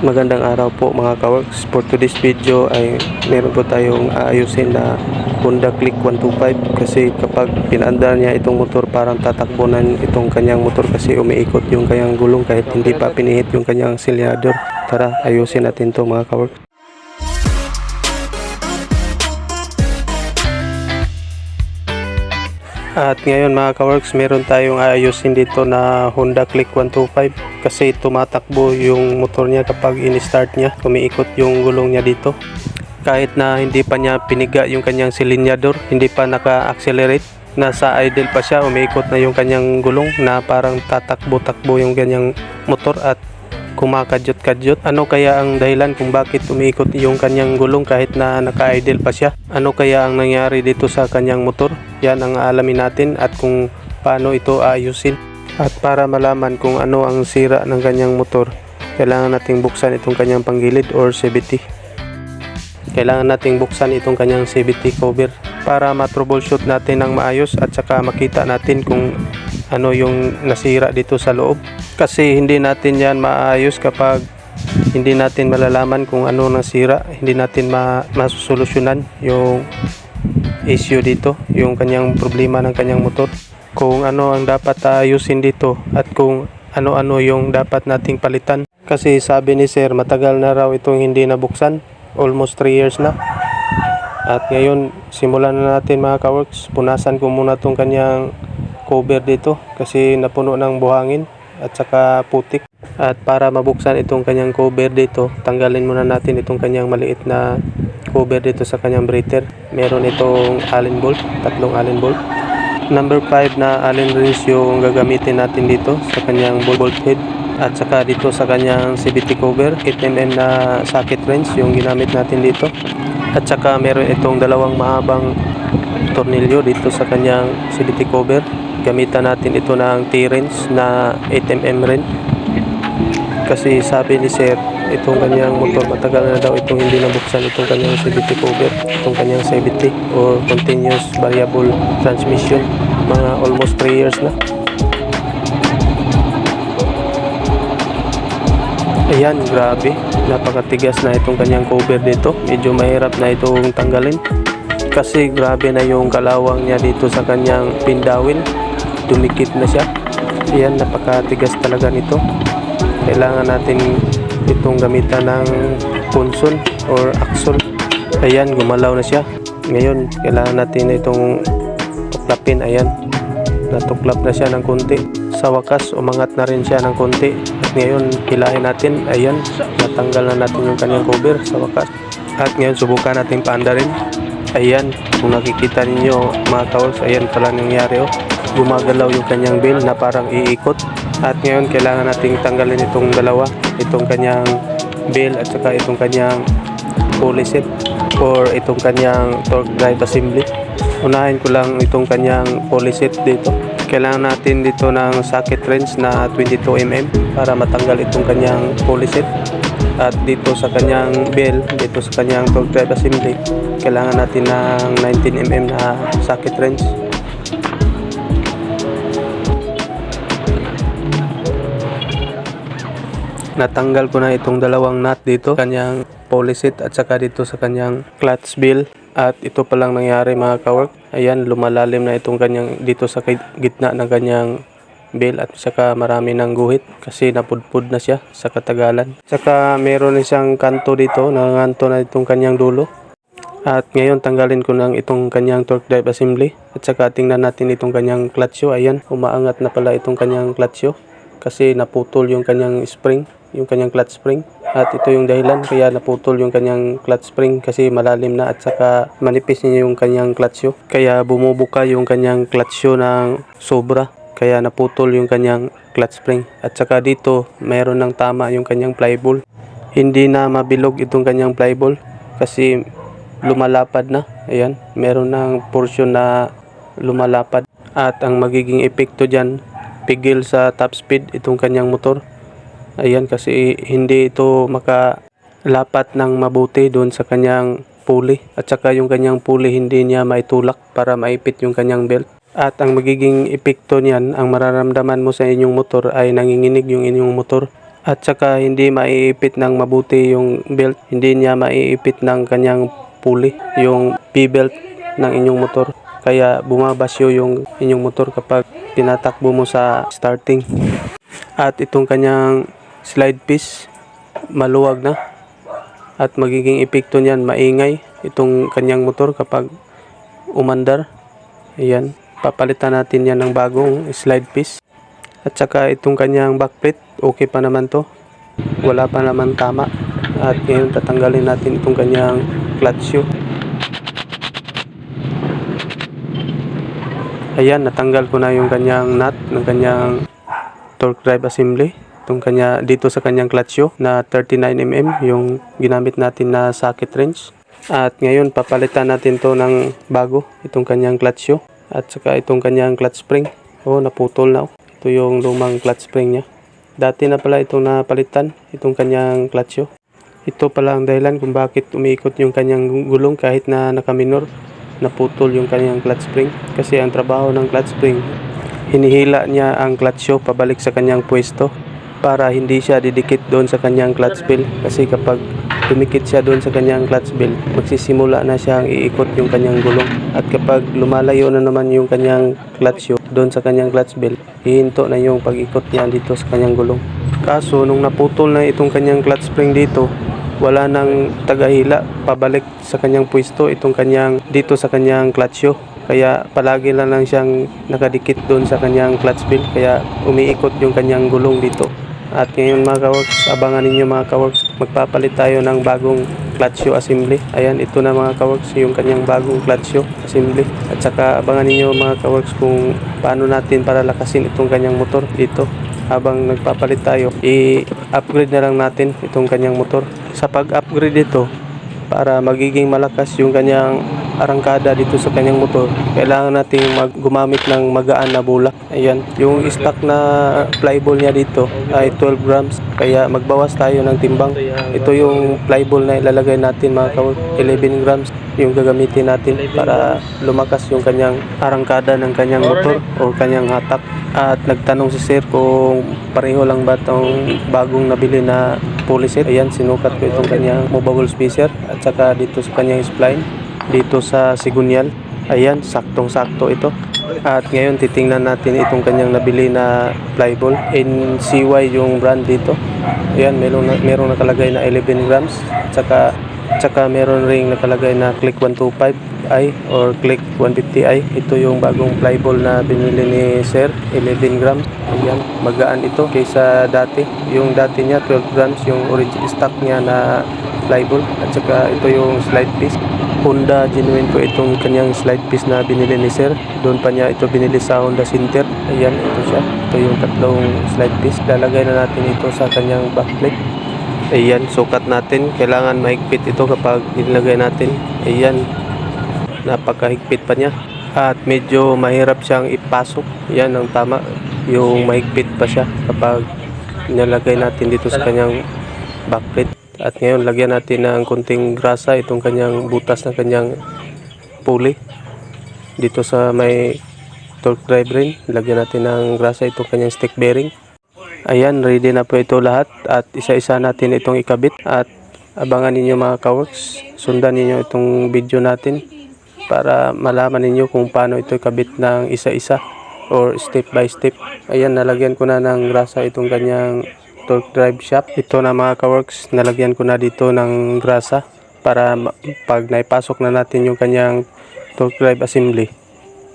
Magandang araw po mga kaworks. For today's video ay meron po tayong aayusin na Honda Click 125 kasi kapag pinaandar niya itong motor parang tatakbunan itong kanyang motor kasi umiikot yung kanyang gulong kahit hindi pa pinihit yung kanyang silyador. Tara, ayusin natin to mga kaworks. At ngayon mga kaworks, meron tayong aayusin dito na Honda Click 125 kasi tumatakbo yung motor niya kapag in-start niya, umiikot yung gulong niya dito. Kahit na hindi pa niya piniga yung kanyang silinyador, hindi pa naka-accelerate, nasa idle pa siya, umiikot na yung kanyang gulong na parang tatakbo-takbo yung kanyang motor at kumakadyot-kadyot. Ano kaya ang dahilan kung bakit umiikot yung kanyang gulong kahit na naka-idle pa siya? Ano kaya ang nangyari dito sa kanyang motor? Yan ang aalamin natin at kung paano ito ayusin. At para malaman kung ano ang sira ng kanyang motor, kailangan nating buksan itong kanyang panggilid or CVT. Kailangan nating buksan itong kanyang CVT cover para ma-troubleshoot natin ng maayos at saka makita natin kung ano yung nasira dito sa loob. Kasi hindi natin yan maayos kapag hindi natin malalaman kung ano nasira, hindi natin ma masusolusyonan yung issue dito, yung kanyang problema ng kanyang motor. Kung ano ang dapat ayusin dito at kung ano-ano yung dapat nating palitan. Kasi sabi ni Sir, matagal na raw itong hindi nabuksan. Almost 3 years na. At ngayon, simulan na natin mga kaworks. Punasan ko muna itong kanyang cover dito kasi napuno ng buhangin at saka putik. At para mabuksan itong kanyang cover dito, tanggalin muna natin itong kanyang maliit na cover dito sa kanyang breather. Meron itong allen bolt, tatlong allen bolt. Number 5 na allen wrench yung gagamitin natin dito sa kanyang bolt head. At saka dito sa kanyang CVT cover, 8mm na socket wrench yung ginamit natin dito. At saka meron itong dalawang mahabang tornilyo dito sa kanyang CVT cover. Gamitan natin ito ng T-wrench na 8mm rin. Kasi sabi ni Sir, itong kanyang motor matagal na daw itong hindi nabuksan itong kanyang CVT cover, itong kanyang CVT or continuous variable transmission. Mga almost 3 years na. Ayan, grabe. Napakatigas na itong kanyang cover dito. Medyo mahirap na itong tanggalin. Kasi grabe na yung kalawang niya dito sa kanyang pindawin. Dumikit na siya. Ayan, napakatigas talaga nito. Kailangan natin itong gamitan ng punson or axle. Ayan, gumalaw na siya. Ngayon, kailangan natin itong tuklapin. Ayan, natuklap na siya ng konti. Sa wakas, umangat na rin siya ng konti. At ngayon, hilahin natin. Ayan, natanggal na natin yung kanyang cover sa wakas. At ngayon, subukan natin paanda rin. Ayan, kung nakikita ninyo mga kawals, ayan pala nangyari oh. Gumagalaw yung kanyang bill na parang iikot. At ngayon, kailangan nating tanggalin itong dalawa. Itong kanyang bill at saka itong kanyang pulley set or itong kanyang torque drive assembly. Unahin ko lang itong kanyang pulley set dito. Kailangan natin dito ng socket wrench na 22mm para matanggal itong kanyang pulley set. At dito sa kanyang bell, dito sa kanyang torque drive assembly, kailangan natin ng 19mm na socket wrench. Natanggal ko na itong dalawang nut dito, kanyang pulley set at saka dito sa kanyang clutch bill. At ito pa lang nangyari mga kawork. Ayan, lumalalim na itong kanyang dito sa gitna ng kanyang bill at saka marami ng guhit kasi napudpud na siya sa katagalan. Saka meron siyang kanto dito, nanganto na itong kanyang dulo. At ngayon tanggalin ko ng itong kanyang torque drive assembly at saka tingnan natin itong kanyang clutch Ayan, umaangat na pala itong kanyang clutch kasi naputol yung kanyang spring, yung kanyang clutch spring. At ito yung dahilan kaya naputol yung kanyang clutch spring kasi malalim na at saka manipis niya yung kanyang clutch Kaya bumubuka yung kanyang clutch ng sobra kaya naputol yung kanyang clutch spring. At saka dito mayroon ng tama yung kanyang flyball. Hindi na mabilog itong kanyang flyball kasi lumalapad na. Ayan, meron ng portion na lumalapad. At ang magiging epekto dyan, pigil sa top speed itong kanyang motor. Ayan, kasi hindi ito makalapat ng mabuti doon sa kanyang pulley. At saka yung kanyang pulley hindi niya maitulak para maipit yung kanyang belt. At ang magiging epekto niyan, ang mararamdaman mo sa inyong motor ay nanginginig yung inyong motor. At saka hindi maiipit ng mabuti yung belt, hindi niya maiipit ng kanyang pulley, yung P-belt ng inyong motor. Kaya bumabasyo yung inyong motor kapag tinatakbo mo sa starting. At itong kanyang slide piece, maluwag na. At magiging epekto niyan, maingay itong kanyang motor kapag umandar. Ayan, papalitan natin yan ng bagong slide piece. At saka itong kanyang backplate, okay pa naman to. Wala pa naman tama. At ngayon tatanggalin natin itong kanyang clutch shoe. Ayan, natanggal ko na yung kanyang nut ng kanyang torque drive assembly. Itong kanya, dito sa kanyang clutch shoe na 39mm, yung ginamit natin na socket wrench. At ngayon, papalitan natin to ng bago, itong kanyang clutch shoe. At saka itong kanyang clutch spring. Oh, naputol na. oh. Ito yung lumang clutch spring niya. Dati na pala itong napalitan, itong kanyang clutch shoe. Ito pala ang dahilan kung bakit umiikot yung kanyang gulong kahit na nakaminor. Naputol yung kanyang clutch spring. Kasi ang trabaho ng clutch spring, hinihila niya ang clutch shoe pabalik sa kanyang pwesto para hindi siya didikit doon sa kanyang clutch bell. Kasi kapag dumikit siya doon sa kanyang clutch bell, magsisimula na siyang iikot yung kanyang gulong. At kapag lumalayo na naman yung kanyang clutch shoe doon sa kanyang clutch bell, hihinto na yung pag-ikot niya dito sa kanyang gulong. Kaso, nung naputol na itong kanyang clutch spring dito, wala nang tagahila pabalik sa kanyang pwesto itong kanyang dito sa kanyang clutch shoe. Kaya palagi lang lang siyang nakadikit doon sa kanyang clutch bell kaya umiikot yung kanyang gulong dito. At ngayon mga kaworks, abangan ninyo mga kaworks, magpapalit tayo ng bagong clutch shoe assembly. Ayan, ito na mga kaworks, yung kanyang bagong clutch shoe assembly. At saka abangan ninyo mga kaworks kung paano natin para lakasin itong kanyang motor dito. Habang nagpapalit tayo, i-upgrade na lang natin itong kanyang motor. Sa pag-upgrade ito, para magiging malakas yung kanyang arangkada dito sa kanyang motor, kailangan natin mag gumamit ng magaan na bulak. Ayan, yung stock na flyball niya dito ay 12 grams, kaya magbawas tayo ng timbang. Ito yung flyball na ilalagay natin mga kawag, 11 grams yung gagamitin natin para lumakas yung kanyang arangkada ng kanyang motor o kanyang hatak. At nagtanong si sir kung pareho lang ba itong bagong nabili na set. Ayan, sinukat ko itong kanyang movable spacer at saka dito sa kanyang spline dito sa sigunyal. Ayan, saktong-sakto ito. At ngayon titingnan natin itong kanyang nabili na flyball. NCY yung brand dito. Ayan, meron, na, meron nakalagay na 11 grams. At saka, at saka meron ring nakalagay na click 125i or click 150i. Ito yung bagong flyball na binili ni Sir. 11 grams. Ayan, magaan ito kaysa dati. Yung dati niya 12 grams yung original stock niya na flyball. At saka ito yung slide piece. Honda genuine po itong kanyang slide piece na binili ni Sir. Doon pa niya ito binili sa Honda Center. Ayan, ito siya. Ito yung tatlong slide piece. Lalagay na natin ito sa kanyang backplate. Ayan, sukat natin. Kailangan mahigpit ito kapag nilagay natin. Ayan, napakahigpit pa niya. At medyo mahirap siyang ipasok. Yan ang tama. Yung mahigpit pa siya kapag nilagay natin dito sa kanyang backplate. At ngayon, lagyan natin ng konting grasa itong kanyang butas ng kanyang pulley. Dito sa may torque drive rin, lagyan natin ng grasa itong kanyang stick bearing. Ayan, ready na po ito lahat at isa-isa natin itong ikabit at abangan ninyo mga kaworks. Sundan ninyo itong video natin para malaman ninyo kung paano ito ikabit ng isa-isa or step by step. Ayan, nalagyan ko na ng grasa itong kanyang torque drive shaft. Ito na mga kaworks, nalagyan ko na dito ng grasa para pag naipasok na natin yung kanyang torque drive assembly,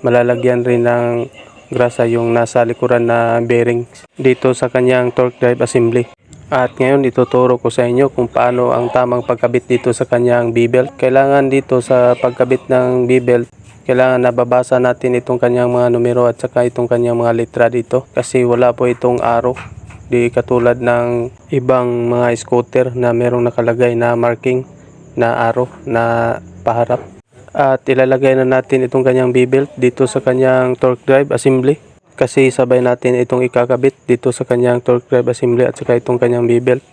malalagyan rin ng grasa yung nasa likuran na bearings dito sa kanyang torque drive assembly. At ngayon ituturo ko sa inyo kung paano ang tamang pagkabit dito sa kanyang B-belt. Kailangan dito sa pagkabit ng B-belt, kailangan nababasa natin itong kanyang mga numero at saka itong kanyang mga letra dito kasi wala po itong arrow. Di katulad ng ibang mga scooter na merong nakalagay na marking na arrow na paharap. At ilalagay na natin itong kanyang B-belt dito sa kanyang torque drive assembly. Kasi sabay natin itong ikakabit dito sa kanyang torque drive assembly at saka itong kanyang B-belt.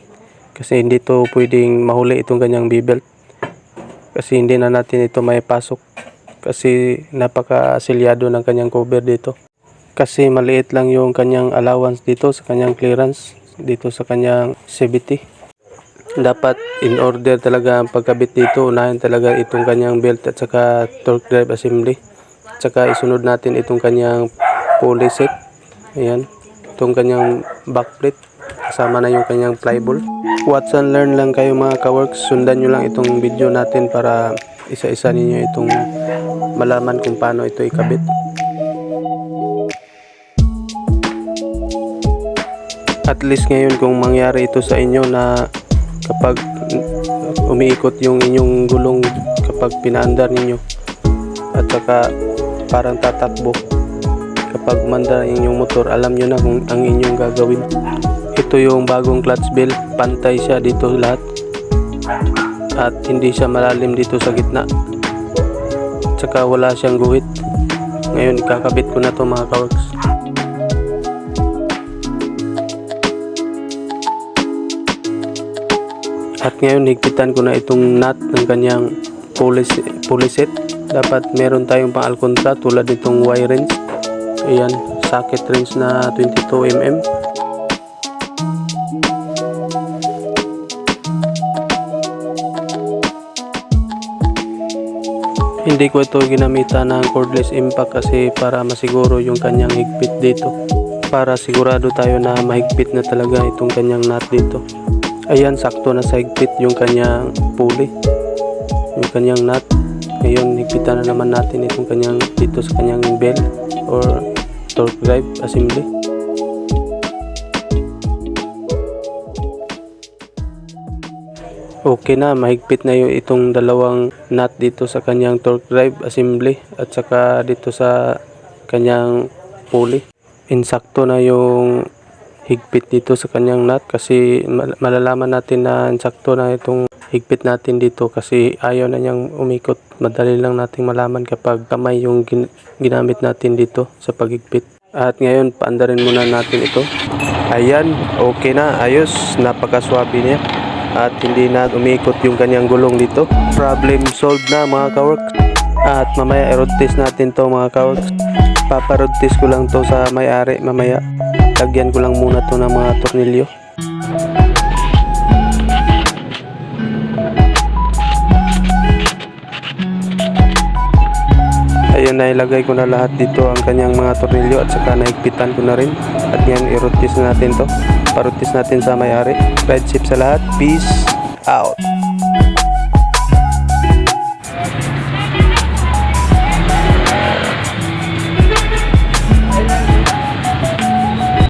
Kasi hindi to pwedeng mahuli itong kanyang B-belt. Kasi hindi na natin ito may pasok. Kasi napaka-silyado ng kanyang cover dito. Kasi maliit lang yung kanyang allowance dito sa kanyang clearance. dito sa kanyang CVT. Dapat in order talaga ang pagkabit dito, unahin talaga itong kanyang belt at saka torque drive assembly. At saka isunod natin itong kanyang pulley set. Ayan, itong kanyang backplate. Kasama na yung kanyang flyball. Watch and learn lang kayo mga kaworks. Sundan nyo lang itong video natin para isa-isa ninyo itong malaman kung paano ito ikabit. At least ngayon kung mangyari ito sa inyo na kapag umiikot yung inyong gulong kapag pinaandar ninyo at saka parang tatakbo kapag umandar ang inyong motor alam nyo na kung ang inyong gagawin. Ito yung bagong clutch belt pantay siya dito lahat at hindi siya malalim dito sa gitna at saka wala siyang guhit. Ngayon ikakabit ko na to mga kaworks ngayon higpitan ko na itong nut ng kanyang set. Dapat meron tayong pang alcontra tulad nitong wire wrench. Ayan, socket wrench na 22mm. Hindi ko ito ginamitan ng cordless impact kasi para masiguro yung kanyang higpit dito. Para sigurado tayo na mahigpit na talaga itong kanyang nut dito. Ayan, sakto na sa higpit yung kanyang pulley. Yung kanyang nut. Ngayon, higpitan na naman natin itong kanyang dito sa kanyang bell or torque drive assembly. Okay na, mahigpit na yung itong dalawang nut dito sa kanyang torque drive assembly at saka dito sa kanyang pulley. Insakto na yung higpit dito sa kanyang nut kasi mal- malalaman natin na insakto na itong higpit natin dito kasi ayaw na niyang umikot. Madali lang nating malaman kapag kamay yung gin- ginamit natin dito sa paghigpit. At ngayon, paandarin muna natin ito. Ayan, okay na, ayos, napakaswabe niya. At hindi na umikot yung kanyang gulong dito. Problem solved na mga kaworks. At mamaya i-road test natin to mga kaworks. Paparod test ko lang to sa may-ari mamaya. Lagyan ko lang muna to ng mga tornilyo. Ayun na ilagay ko na lahat dito ang kanyang mga tornilyo at saka naigpitan ko na rin. At test na natin to. Parod test natin sa may-ari. Ride ship sa lahat. Peace out.